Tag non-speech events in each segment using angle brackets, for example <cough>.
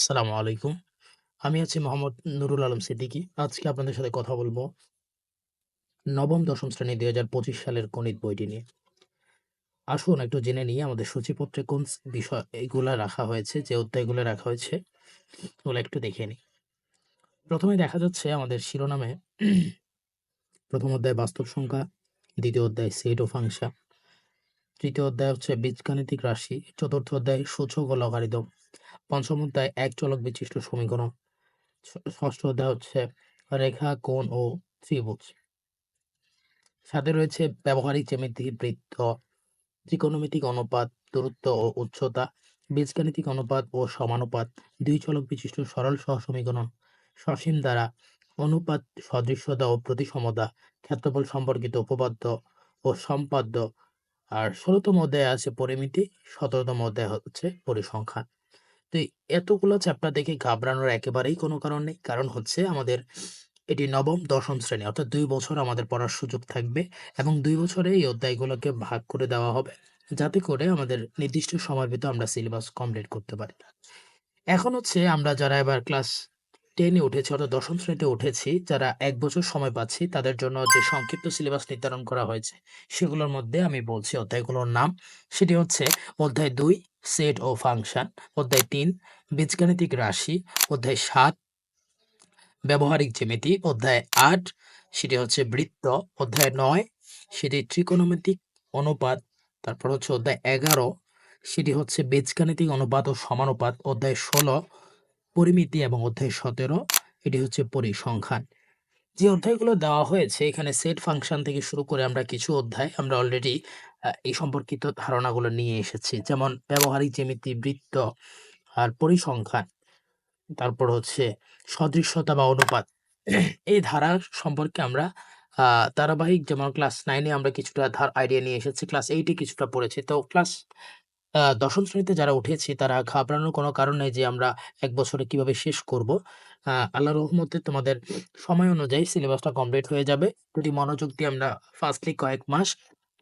আসসালামু আলাইকুম। আমি আছি মোহাম্মদ নুরুল আলম সিদ্দিকী। আজকে আপনাদের সাথে কথা বলব নবম দশম শ্রেণি ২০২৫ সালের গণিত বইটি নিয়ে। আসুন একটু জেনে নিই আমাদের সূচিপত্রে কোন বিষয় এগুলা রাখা হয়েছে, যে অধ্যায়গুলো রাখা হয়েছে ওগুলো একটু দেখে নিই। প্রথমে দেখা যাচ্ছে আমাদের শিরোনামে প্রথম অধ্যায় বাস্তব সংখ্যা, দ্বিতীয় অধ্যায় সেট ও ফাংশন, তৃতীয় অধ্যায় হচ্ছে বীজগাণিতিক রাশি, চতুর্থ অধ্যায় সূচক ও লগারিদম, পঞ্চম অধ্যায় এক চলক বিশিষ্ট সমীকরণ, ষষ্ঠ অধ্যায় হচ্ছে রেখা, কোণ ও ত্রিভুজ। সাথে রয়েছে ব্যবহারিক জ্যামিতি, বৃত্ত, ত্রিকোণমিতিক অনুপাত, দূরত্ব ও উচ্চতা, বীজগাণিতিক অনুপাত ও সমানুপাত, দুই চলক বিশিষ্ট সরল সহসমীকরণ, সসীম দ্বারা, অনুপাত, সদৃশ্যতা ও প্রতিসমতা, ক্ষেত্রফল সম্পর্কিত উপপাদ্য ও সম্পাদ্য। আর ১৬তম অধ্যায়ে আছে পরিমিতি, ১৭তম অধ্যায় হচ্ছে পরিসংখ্যান। তো এতগুলো চ্যাপ্টার দেখে ঘাবড়ানোর একেবারেই কোনো কারণ নেই। কারণ হচ্ছে আমাদের এটি নবম, দশম শ্রেণি অর্থাৎ দুই বছর আমাদের পড়ার সুযোগ থাকবে এবং দুই বছরে এই অধ্যায়গুলোকে ভাগ করে দেওয়া হবে। যাতে করে আমাদের নির্দিষ্ট সময়ের ভিতর আমরা সিলেবাস কমপ্লিট করতে পারি। এখন হচ্ছে আমরা যারা এবার ক্লাস 10 এ উঠেছি অর্থাৎ দশম শ্রেণীতে উঠেছি, যারা ১ বছর সময় পাচ্ছি তাদের জন্য যে সংক্ষিপ্ত সিলেবাস নির্ধারণ করা হয়েছে, সেগুলোর মধ্যে আমি বলছি অধ্যায়গুলোর নাম। সেটি হচ্ছে অধ্যায় ২ সেট ও ফাংশন, অধ্যায় ৩ বীজগাণিতিক রাশি, অধ্যায় ৭ ব্যবহারিক জ্যামিতি, অধ্যায় আট সেটি হচ্ছে বৃত্ত, অধ্যায় নয় সেটি ত্রিকোণমিতিক অনুপাত, তারপর হচ্ছে অধ্যায় ১১ সেটি হচ্ছে বীজগাণিতিক অনুপাত ও সমানুপাত, অধ্যায় ১৬ পরিমিতি এবং অধ্যায় ১৭ এটি হচ্ছে পরিসংখ্যান। যে অধ্যায়গুলো দেওয়া হয়েছে এখানে সেট ফাংশন থেকে শুরু করে আমরা কিছু অধ্যায় আমরা অলরেডি এই সম্পর্কিত ধারণাগুলো নিয়ে এসেছি। যেমন ব্যবহারিক জ্যামিতি, বৃত্ত আর পরিসংখ্যান। তারপর হচ্ছে সদৃশ্যতা বা অনুপাত। এই ধারা সম্পর্কে আমরা ধারাবাহিক যেমন ক্লাস নাইনে আমরা কিছুটা ধার আইডিয়া নিয়ে এসেছি, ক্লাস 8 এ কিছুটা পড়েছি। তো ক্লাস দশম শ্রেণীতে যারা উঠেছি তারা ঘাবড়ানোর কোনো কারণ নেই যে আমরা এক বছরে কীভাবে শেষ করব। আ আল্লাহর রহমতে তোমাদের সময় অনুযায়ী সিলেবাসটা কমপ্লিট হয়ে যাবে। যদি মনোযোগ দিয়ে আমরা ফার্স্টলি কয়েক মাস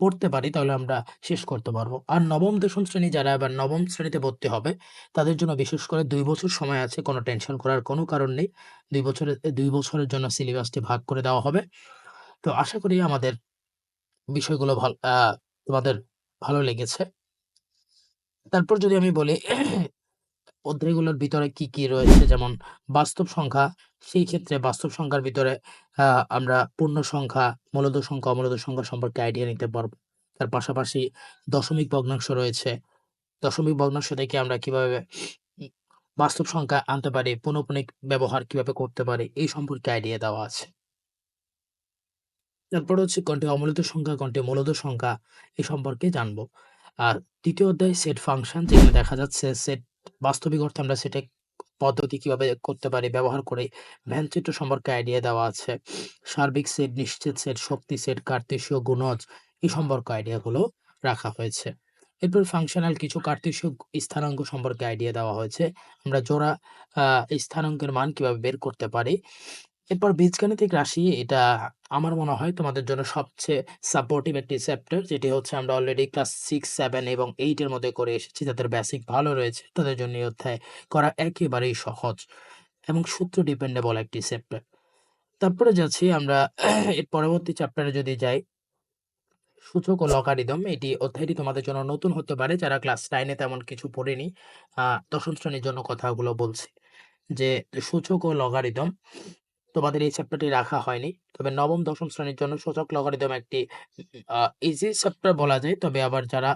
পড়তে পারি তাহলে আমরা শেষ করতে পারব। আর নবম, দশম শ্রেণি যারা এবার নবম শ্রেণীতে ভর্তি হবে তাদের জন্য বিশেষ করে দুই বছর সময় আছে, কোনো টেনশন করার কোনো কারণ নেই। দুই বছরের দুই বছরের জন্য সিলেবাসটি ভাগ করে দেওয়া হবে। তো আশা করি আমাদের বিষয়গুলো ভালো তোমাদের ভালো লেগেছে। তারপর যদি আমি বলি অধ্যায়গুলোর ভিতরে কি, কি রয়েছে যেমন বাস্তব সংখ্যা, সেই ক্ষেত্রে বাস্তব সংখ্যার ভিতরে আমরা পূর্ণ সংখ্যা, মূলদ সংখ্যা, অমূলদ সংখ্যা সম্পর্কে আইডিয়া নিতে পারব। তার পাশাপাশি দশমিক ভগ্নাংশ রয়েছে। দশমিক ভগ্নাংশ থেকে আমরা কীভাবে বাস্তব সংখ্যা আনতে পারি, পৌনঃপুনিক ব্যবহার কীভাবে করতে পারি এই সম্পর্কে আইডিয়া দেওয়া আছে। তারপর হচ্ছে কোনটি অমূলত সংখ্যা, কোনটি মূলদ সংখ্যা এই সম্পর্কে জানব। আর দ্বিতীয় অধ্যায় সেট ফাংশন যেখানে দেখা যাচ্ছে সেট বাস্তবিক অর্থে আমরা সেটে পদ্ধতি কীভাবে করতে পারি ব্যবহার করে ভ্যানচিত্র সম্পর্কে আইডিয়া দেওয়া আছে। সার্বিক সেট, নিশ্চিত সেট, শক্তি সেট, কার্তেশীয় গুণজ এই সম্পর্কে আইডিয়াগুলো রাখা হয়েছে। এরপর ফাংশনাল কিছু কার্তেশীয় স্থানাঙ্ক সম্পর্কে আইডিয়া দেওয়া হয়েছে। আমরা জোড়া স্থানাঙ্কের মান কীভাবে বের করতে পারি। এরপর বীজগাণিতিক রাশি এটা আমার মনে হয় তোমাদের জন্য সবচেয়ে সাপোর্টিভ একটি চ্যাপ্টার যেটি হচ্ছে আমরা অলরেডি ক্লাস 6, 7 এবং এইটের মধ্যে করে এসেছি। যাদের বেসিক ভালো রয়েছে তাদের জন্য এই অধ্যায় করা একেবারেই সহজ এবং সূত্র ডিপেন্ডেবল একটি চ্যাপ্টার। তারপরে যাচ্ছি আমরা এর পরবর্তী চ্যাপ্টারে যদি যাই সূচক ও লগারিদম এটি অধ্যায়টি তোমাদের জন্য নতুন হতে পারে যারা ক্লাস নাইনে তেমন কিছু পড়েনি। দশম শ্রেণির জন্য কথাগুলো বলছি। যে সূচক ও লগারিদম তোমাদের এই চ্যাপ্টারটি রাখা হয়নি। তবে নবম, দশম শ্রেণির জন্য সূচক লগারিদম একটি ইজি চ্যাপ্টার বলা যায়। তবে আবার যারা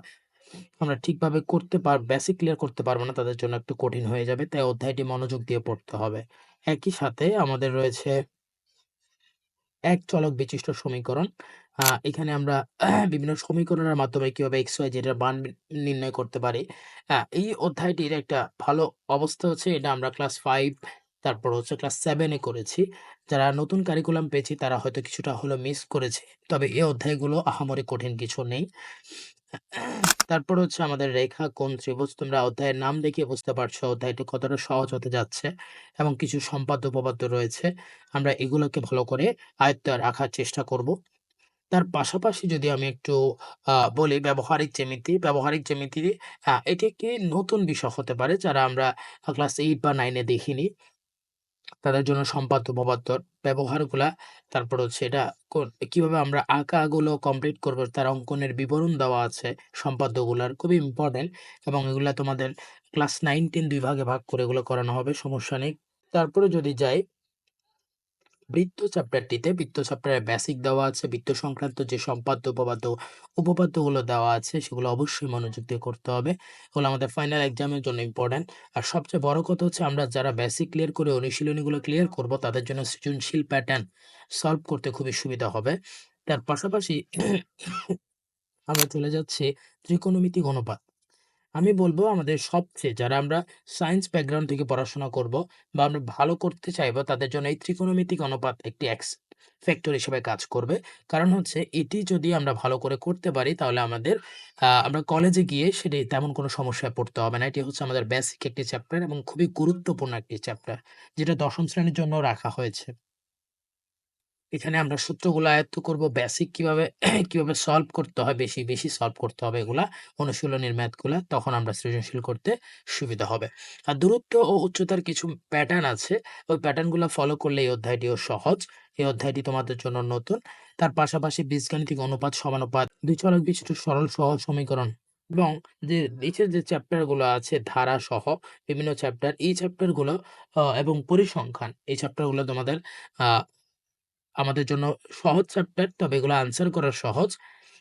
আমরা ঠিকভাবে করতে পার বেসিক ক্লিয়ার করতে পারব না তাদের জন্য একটু কঠিন হয়ে যাবে। তাই অধ্যায়টি মনোযোগ দিয়ে পড়তে হবে। একই সাথে আমাদের রয়েছে এক চলক বিশিষ্ট সমীকরণ। এখানে আমরা বিভিন্ন সমীকরণের মাধ্যমে কীভাবে এক্স ওয়াই এর মান নির্ণয় করতে পারি। এই অধ্যায়টির একটা ভালো অবস্থা হচ্ছে এটা আমরা ক্লাস 5 তারপর হচ্ছে ক্লাস সেভেনে করেছি। যারা নতুন কারিকুলাম পেয়েছি তারা হয়তো কিছুটা হলেও মিস করেছে। তবে এই অধ্যায়গুলো আহামরি কঠিন কিছু নেই। তারপর হচ্ছে আমাদের রেখা, কোন ত্রিভুজ তোমরা অধ্যায়ের নাম দেখে বুঝতে পারছ অধ্যায়টি কতটা সহজ হতে যাচ্ছে এবং কিছু সম্পাদ্য উপপাদ্য রয়েছে। আমরা এগুলোকে ভালো করে আয়ত্ত রাখার চেষ্টা করব। তার পাশাপাশি যদি আমি একটু বলি ব্যবহারিক জ্যামিতি, ব্যবহারিক জ্যামিতি এটি একটি নতুন বিষয় হতে পারে যারা আমরা ক্লাস এইট বা নাইনে দেখিনি। তাদের জন্য সম্পাদ্য, উপপাদ্য ব্যবহারগুলা, তারপর হচ্ছে এটা কীভাবে আমরা আঁকাগুলো কমপ্লিট করব তার অঙ্কনের বিবরণ দেওয়া আছে সম্পাদ্যগুলার খুবই ইম্পর্টেন্ট এবং এগুলা তোমাদের ক্লাস 9, 10 ২ ভাগে ভাগ করে এগুলো করানো হবে, সমস্যা নেই। তারপরে যদি যাই বৃত্ত চ্যাপ্টারটিতে, বৃত্ত চ্যাপ্টারের বেসিক দেওয়া আছে, বৃত্ত সংক্রান্ত যে সম্পাদ্য, উপপাদ্য, উপপাদ্যগুলো দেওয়া আছে সেগুলো অবশ্যই মনোযোগ দিয়ে করতে হবে। এগুলো আমাদের ফাইনাল এক্সামের জন্য ইম্পর্ট্যান্ট আর সবচেয়ে বড় কথা হচ্ছে আমরা যারা বেসিক ক্লিয়ার করে অনুশীলনীগুলো ক্লিয়ার করব তাদের জন্য সৃজনশীল প্যাটার্ন সলভ করতে খুবই সুবিধা হবে। তার পাশাপাশি আমরা চলে যাচ্ছি ত্রিকোণমিতিক অনুপাত। আমি বলব আমাদের সবচেয়ে যারা আমরা সায়েন্স ব্যাকগ্রাউন্ড থেকে পড়াশোনা করব বা আমরা ভালো করতে চাইব, তাদের জন্য এই ত্রিকোণমিতিক অনুপাত একটি এক্স ফ্যাক্টর হিসেবে কাজ করবে। কারণ হচ্ছে এটি যদি আমরা ভালো করে করতে পারি, তাহলে আমাদের আমরা কলেজে গিয়ে সেটি তেমন কোনো সমস্যায় পড়তে হবে না। এটি হচ্ছে আমাদের বেসিক একটি চ্যাপ্টার এবং খুবই গুরুত্বপূর্ণ একটি চ্যাপ্টার যেটা দশম শ্রেণির জন্য রাখা হয়েছে। এখানে আমরা সূত্রগুলো আয়ত্ত করব, বেসিক কীভাবে <clears throat> কীভাবে সলভ করতে হয় বেশি, বেশি সলভ করতে হবে এগুলা অনুশীলনীর ম্যাথগুলা তখন আমরা সৃজনশীল করতে সুবিধা হবে। আর দূরত্ব ও উচ্চতার কিছু প্যাটার্ন আছে। ওই প্যাটার্নগুলো ফলো করলে এই অধ্যায়টিও সহজ। এই অধ্যায়টি তোমাদের জন্য নতুন। তার পাশাপাশি বীজগাণিতিক অনুপাত, সমানুপাত, দুই চলক বিশিষ্ট সরল সহজ সমীকরণ এবং যে নিচের যে চ্যাপ্টারগুলো আছে ধারা সহ বিভিন্ন চ্যাপ্টার এই চ্যাপ্টারগুলো এবং পরিসংখ্যান এই চ্যাপ্টারগুলো তোমাদের আমাদের জন্য সহজ চ্যাপ্টার তবে এগুলো আনসার করা সহজ।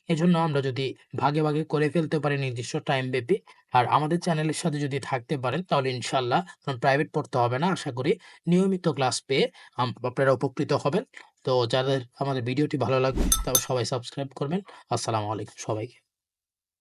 এজন্য আমরা যদি ভাগে, ভাগে করে ফেলতে পারি নির্দিষ্ট টাইম ব্যাপী আর আমাদের চ্যানেলের সাথে যদি থাকতে পারেন তাহলে ইনশাল্লাহ প্রাইভেট পড়তে হবে না। আশা করি নিয়মিত ক্লাস পেয়ে আপনারা উপকৃত হবেন। তো যাদের আমাদের ভিডিওটি ভালো লাগবে তাও সবাই সাবস্ক্রাইব করবেন। আসসালামু আলাইকুম সবাইকে।